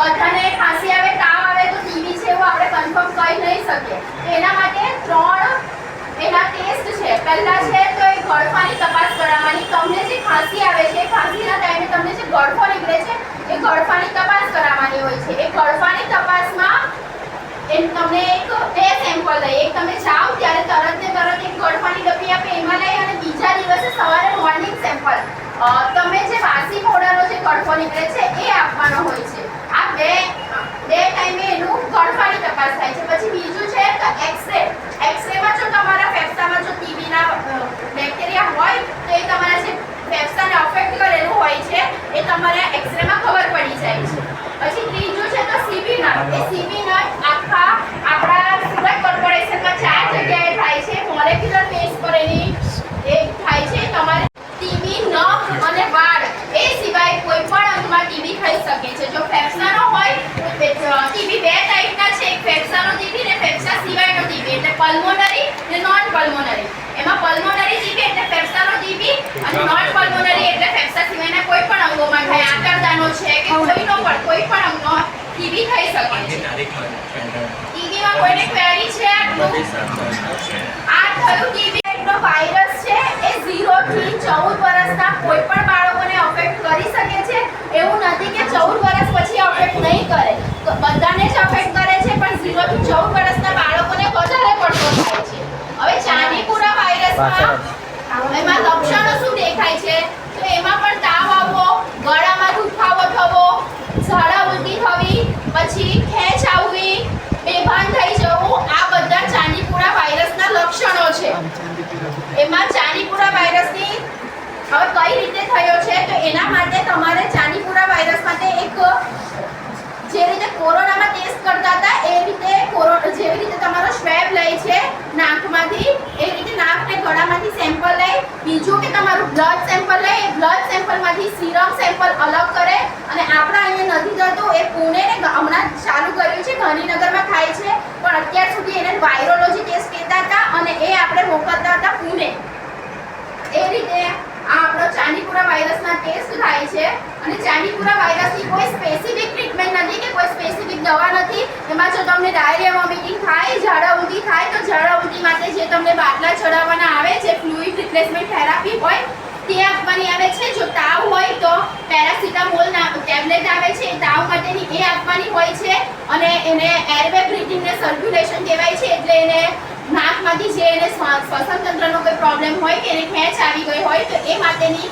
બધાને ખાંસી આવે, તાવ આવે તો ટીબી છે એવું આપણે કન્ફર્મ કહી નહીં શકીએ. એના માટે ત્રણ એના ટેસ્ટ છે. પહેલા છે તો એ ગળફાની તપાસ કરાવવાની. તમને જે ખાંસી આવે છે ખાંસીના ટાઈમે તમને જે ગળફો નીકળે છે, એ ગળફાની તપાસ કરાવવાની હોય છે. એ ગળફાની તપાસમાં એમ તમને એક બે સેમ્પલ લઈ એક તમે જાઓ ત્યારે તરત ને તરત એક ગળફાની ડબ્બી આપે, એમાં લઈ અને બીજા દિવસે સવારે મોર્નિંગ સેમ્પલ તમે જે વાસી મોડાનો જે ગળફો નીકળે છે, એ આપવાનો હોય છે. આ બે બે ટાઈમે એનું ગળફાની તપાસ થાય છે પછી બીજું છે તો એક્સરે એક્સરેમાં જો તમારા ફેફસામાં જો ટીબીના બેક્ટેરિયા હોય તો એ તમારા જે ફેફસાને અફેક્ટ કરેલું હોય છે એ તમારા એક્સરેમાં ખબર પડી જાય છે પછી ત્રીજું છે તો સીબી નટ એ સીબી નટ આખા આપણા સુરત કોર્પોરેશનમાં ચાર જગ્યાએ થાય છે મોલેક્યુલર બેઝ પર એની એ થાય છે તમારે ટીબી નખ અને વાળ એ સિવાય કોઈ પણ અંગમાં ટીબી થઈ શકે છે જો ફેફસાનો હોય તો ટીબી બે ટાઈપના છે એક ફેફસાનો ટીબી ને ફેફસા સિવાયનો ટીબી એટલે પલ્મોનરી ને નોન પલ્મોનરી એમાં પલ્મોનરી ટીબી એટલે ફેફસાનો ટીબી અને નોન પલ્મોનરી એટલે ફેફસા સિવાયના કોઈ પણ અંગોમાં થાય આંતરદાનો છે કે કોઈનો પણ કોઈ પણ અંગનો ટીબી થઈ શકે છે ટીબીમાં કોઈને ક્વેરી છે? આટલું આ થયું ટીબી નો વાયરસ છે? એ 0 થી 14 વર્ષના કોઈ પણ બાળકોને અફેક્ટ કરી શકે છે? એવું નથી કે 14 વર્ષ પછી અફેક્ટ નહીં કરે. બધાને જ અફેક્ટ કરે છે, પણ 0 થી 14 વર્ષના બાળકોને વધારે પડતો થાય છે. હવે ચાંદીપુરા વાયરસમાં એમાં લક્ષણો શું દેખાય છે તો એમાં પણ તાવ આવવો ગળામાં દુખાવો થવો ઝાડા ઉલટી થવી પછી ખેંચ આવવી બેભાન થઈ જવું આ બધા ચાંદીપુરા વાયરસના લક્ષણો છે એમાં ચાંદીપુરા વાયરસની હવે કઈ રીતે થયો છે તો એના માટે તમારે ચાંદીપુરા વાયરસ માટે એક જે રીતે કોરોનામાં ટેસ્ટ કરતા હતા એ રીતે કોરો જેવી રીતે તમારો સ્વેબ લે છે નાકમાંથી એ રીતે નાક ને ગળામાંથી સેમ્પલ લે બીજું કે તમારું બ્લડ સેમ્પલ લે એ બ્લડ સેમ્પલમાંથી સિરમ સેમ્પલ અલગ કરે. અને આપણા અહીંયા નથી થતું એ પુણે ને હમણાં ચાલુ કર્યું છે, ગાંધીનગરમાં થાય છે. પણ અત્યાર સુધી એને વાયરોલોજી ટેસ્ટ કહેતા હતા અને એ આપણે મોકલતા હતા પુણે. એ રીતે ચાંદીપુરા વાયરસના ટેસ્ટ થાય છે અને ચાંદીપુરા વાયરસની કોઈ સ્પેસિફિક ટ્રીટમેન્ટ નથી કે કોઈ સ્પેસિફિક દવા નથી. એમાં જો તમને ડાયરિયા વોમિટિંગ થાય ઝાડા ઉલટી થાય, તો ઝાડા ઉલટી માટે જે તમને બાટલા ચડાવવાના આવે છે ફ્લુઇડ રિપ્લેસમેન્ટ થેરાપી હોય, તે આપવાની આવે છે. જો તાવ હોય તો પેરાસિટામોલ ટેબ્લેટ આવે છે તાવ માટેની એ આપવાની હોય છે અને એને એરવે બ્રીથિંગને સર્ક્યુલેશન કહેવાય છે, એટલે એને નાકમાંથી જે એને શ્વાસ શ્વસન તંત્રનો કોઈ પ્રોબ્લેમ હોય કે એને ખેંચ આવી તો એ માટેની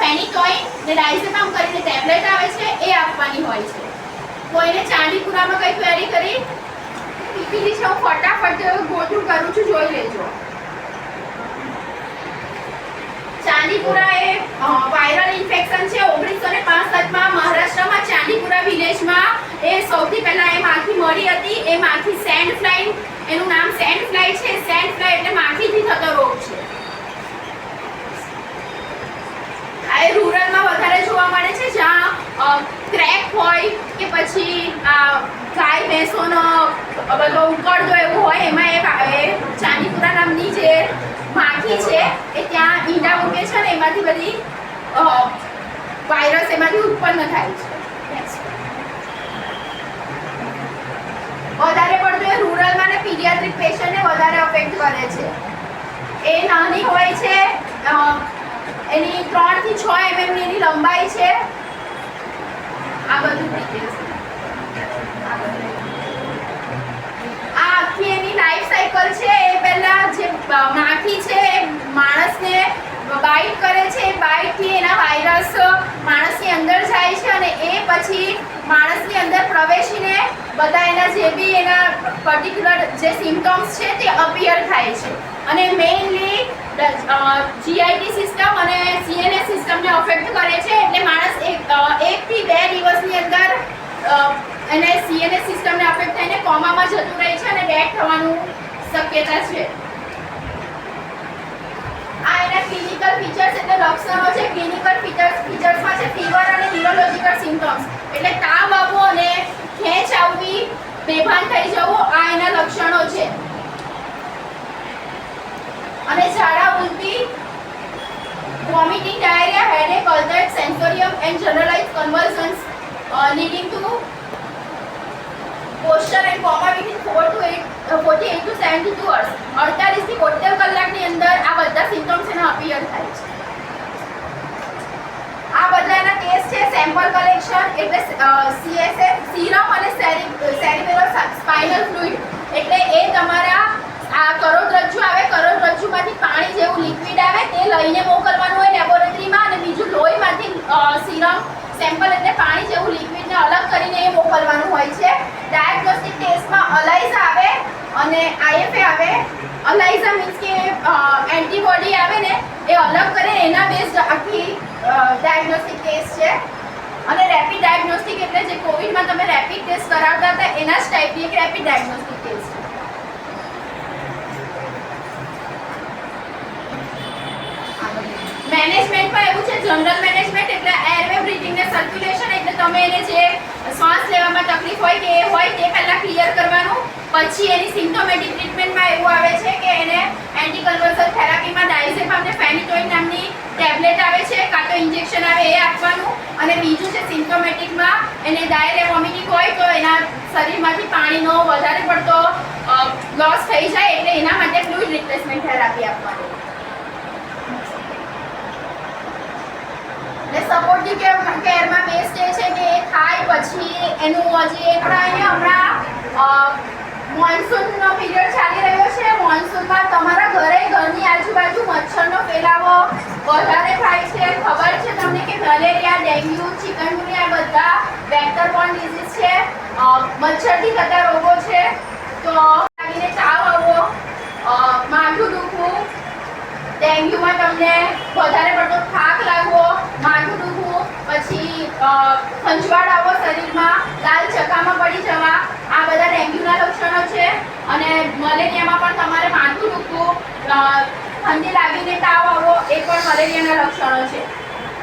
ફેનિટોઇન ડાયઝેપામ કરીને ટેબ્લેટ આવે છે, એ આપવાની હોય છે. કોઈને ચાંદીપુરામાં કંઈ ક્વેરી કરી પીપીલી છે હું ફટાફટ ગોઠું કરું છું, જોઈ લેજો. ચાંદીપુરા એ વાયરલ ઇન્ફેક્શન છે, ઓગણીસો ને માં મહારાષ્ટ્રમાં ચાંદીપુરા વિલેજમાં એ સૌથી પહેલા એ માખી મળી હતી, એ માખી સેન્ડ ફ્લાય એનું નામ સેન્ડ ફ્લાય છે સેન્ડ ફ્લાય એટલે માખીથી થતો રોગ છે આ એ રૂરલમાં વધારે જોવા મળે છે, જ્યાં ક્રેક હોય કે પછી ગાય ભેંસોનો બધો ઉકળતો એવું હોય, એમાં એ ચાંદીપુરા નામની જે માખી છે, એ ત્યાં ઈંડા મૂકે છે ને એમાંથી બધી વાયરસ એમાંથી ઉત્પન્ન થાય છે. વધારે પડતું એ રૂરલમાં ને પીડિયાટ્રિક પેશન્ટને વધારે અફેક્ટ કરે છે. એ નાની હોય છે એની ત્રણથી છ એમ ની એની લંબાઈ છે. આ બધું details. આ આખી એની લાઈફ સાયકલ છે. એ પહેલા જે માખી છે માણસને બાઇટ કરે છે. એ બાઇટથી એના વાયરસ માણસની અંદર જાય છે અને એ પછી માણસની અંદર પ્રવેશીને બધા એના જે બી એના પર્ટિક્યુલર જે સિમ્ટમ્સ છે તે અપિયર થાય છે. અને મેઇનલી જીઆઈટી સિસ્ટમ અને સીએનએસ સિસ્ટમને અફેક્ટ કરે છે. એટલે માણસ એક એકથી બે દિવસની અંદર એને સીએનએસ સિસ્ટમને અફેક્ટ થઈને કોમામાં જતું રહે છે અને ડેથ થવાનું શક્યતા છે. આ એના ક્લિનિકલ ફીચર્સ એટલે લક્ષણો છે. ક્લિનિકલ ફીચર્સ ફીચર્સમાં છે ફીવર અને ન્યુરોલોજીકલ સિમ્પટમ્સ એટલે તાવ આવવો અને ખેંચ આવવી બેભાન થઈ જવું આ એના લક્ષણો છે. અને ઝાડા ઉલટી vomiting diarrhoea headache ulcer sensorium and generalise convulsions leading to posture and coma within four to eight forty eight to seventy two hours અડતાલીસથી બોતેર કલાકની અંદર આ બધા સિમ્પટમ્સ એના અપીયર થાય છે. આ બધાના ટેસ્ટ છે સેમ્પલ કલેક્શન એટલે સીએસએફ સીરમ અને સેરિબેરલ સ્પાઇનલ ફ્લુઇડ એટલે એ તમારા આ કરોડરજ્જુ આવે કરોડરજ્જુમાંથી પાણી જેવું લિક્વિડ આવે તે લઈને મોકલવાનું હોય લેબોરેટરીમાં અને બીજું લોહીમાંથી સીરમ સેમ્પલ એટલે પાણી જેવું લિક્વિડને અલગ કરીને એ મોકલવાનું હોય છે. ડાયગ્નોસ્ટિક ટેસ્ટમાં અલાઇઝા આવે અને આઈએફએ આવે. અલાઇઝા મીન્સ કે એન્ટીબોડી આવે ને, એ અલગ કરે, એના બેઝ આખી ડાયગ્નોસ્ટિક ટેસ્ટ છે. અને રેપિડ ડાયગ્નોસ્ટિક એટલે જે કોવિડમાં તમે રેપિડ ટેસ્ટ કરાવતા હતા, એના જ ટાઈપની એક રેપિડ ડાયગ્નોસ્ટિક ટેસ્ટ છે મેનેજમેન્ટમાં એવું છે, જનરલ મેનેજમેન્ટ એટલે એરવે બ્રીથિંગ ને સર્ક્યુલેશન એટલે તમે એને જે શ્વાસ લેવામાં તકલીફ હોય કે એ હોય તે પહેલાં ક્લિયર કરવાનું. પછી એની સિમ્ટોમેટિક ટ્રીટમેન્ટમાં એવું આવે છે કે એને એન્ટીકન્વર્સલ થેરાપીમાં ડાયઝેપ ને ફેનિટોઇન નામની ટેબ્લેટ આવે છે, કાં તો ઇન્જેક્શન આવે એ આપવાનું. અને બીજું છે સિમ્ટોમેટિકમાં એને ડાયરે વોમિટિંગ હોય તો એના શરીરમાંથી પાણીનો વધારે પડતો લોસ થઈ જાય એટલે એના માટે ફ્લુઇડ રિપ્લેસમેન્ટ થેરાપી આપવાની. સપોર્ટિવ કેરમાં બેસ્ટ એ છે કે એ થાય પછી એનું હજી પણ અહીંયા હમણાં મોન્સૂનનો પીરિયડ ચાલી રહ્યો છે. મોન્સૂનમાં તમારા ઘરે ઘરની આજુબાજુ મચ્છરનો ફેલાવો વધારે થાય છે. ખબર છે તમને કે મલેરિયા, ડેન્ગ્યુ, ચિકનગુનિયા બધા વેક્ટર પણ ડિઝીઝ છે. મચ્છરથી થતા રોગો છે. તો લાગીને તાવ આવવો અ, માથું દુખવું ડેન્ગ્યુમાં તમને વધારે પડતો થાક લાગવો માથું દુખવું, પછી ખંજવાળ આવવો શરીરમાં, લાલ ચકામાં પડી જવા, આ બધા ડેન્ગ્યુના લક્ષણો છે. અને મલેરિયામાં પણ તમારે માથું દુખવું ઠંડી લાગીને તાવ આવવો, એ પણ મલેરિયાના લક્ષણો છે.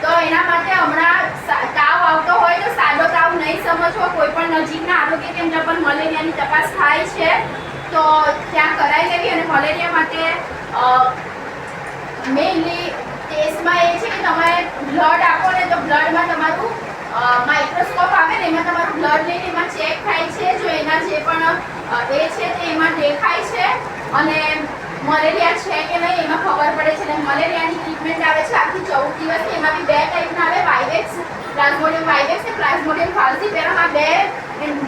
તો એના માટે હમણાં તાવ આવતો હોય તો સાદો તાવ નહીં સમજવો, કોઈ પણ નજીકના આરોગ્ય કેન્દ્ર પર મલેરિયાની તપાસ થાય છે. તો ત્યાં કરાવી લેવી અને મલેરિયા માટે મેઇનલી ટેસ્ટમાં એ છે કે તમારે બ્લડ આપો ને તો બ્લડમાં તમારું માઇક્રોસ્કોપ આવે ને એમાં તમારું બ્લડ લઈને એમાં ચેક થાય છે. જો એના જે પણ એ છે તે એમાં દેખાય છે. અને મલેરિયા છે કે નહીં એમાં ખબર પડે છે. અને મલેરિયાની ટ્રીટમેન્ટ આવે છે આખી ચૌદ દિવસની એમાં બી બે ટાઈપના આવે વાઇવેક્સ પ્લાઝ્મોડિયમ વાઇવેક્સ ને પ્લાઝ્મોડિયમ ફાલ્સીપેરમ આ બે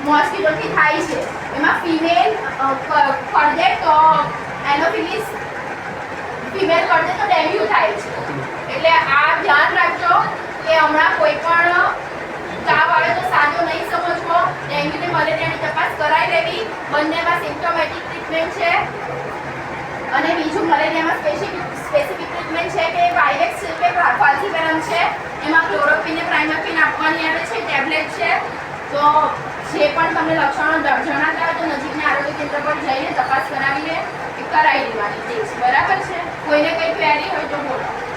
મોસ્કિટોથી થાય છે. એમાં ફિમેલ કરડે તો એનોફિલિસ ફિમેલ કરશે તો ડેન્ગ્યુ થાય છે. એટલે આ ધ્યાન રાખજો કે હમણાં કોઈ પણ તાવ આવે તો સાજો નહીં સમજવો. ડેન્ગ્યુ ને મલેરિયાની તપાસ કરાવી લેવી. બંનેમાં સિમ્પ્ટોમેટિક ટ્રીટમેન્ટ છે. અને બીજું મલેરિયામાં સ્પેસિફિક સ્પેસિફિક ટ્રીટમેન્ટ છે કે વાયરેક્સ કે ફાલ્સીપેરમ છે. એમાં ક્લોરોક્વિન ને પ્રાઇમરક્વિન આપવાની આવે છે ટેબ્લેટ છે. તો જે પણ તમને લક્ષણો જણાતા હોય તો નજીકના આરોગ્ય કેન્દ્ર પર જઈને તપાસ કરાવીને કરાવી લેવાની બરાબર છે? કોઈને કંઈ ક્વેરી હોય તો બોલો.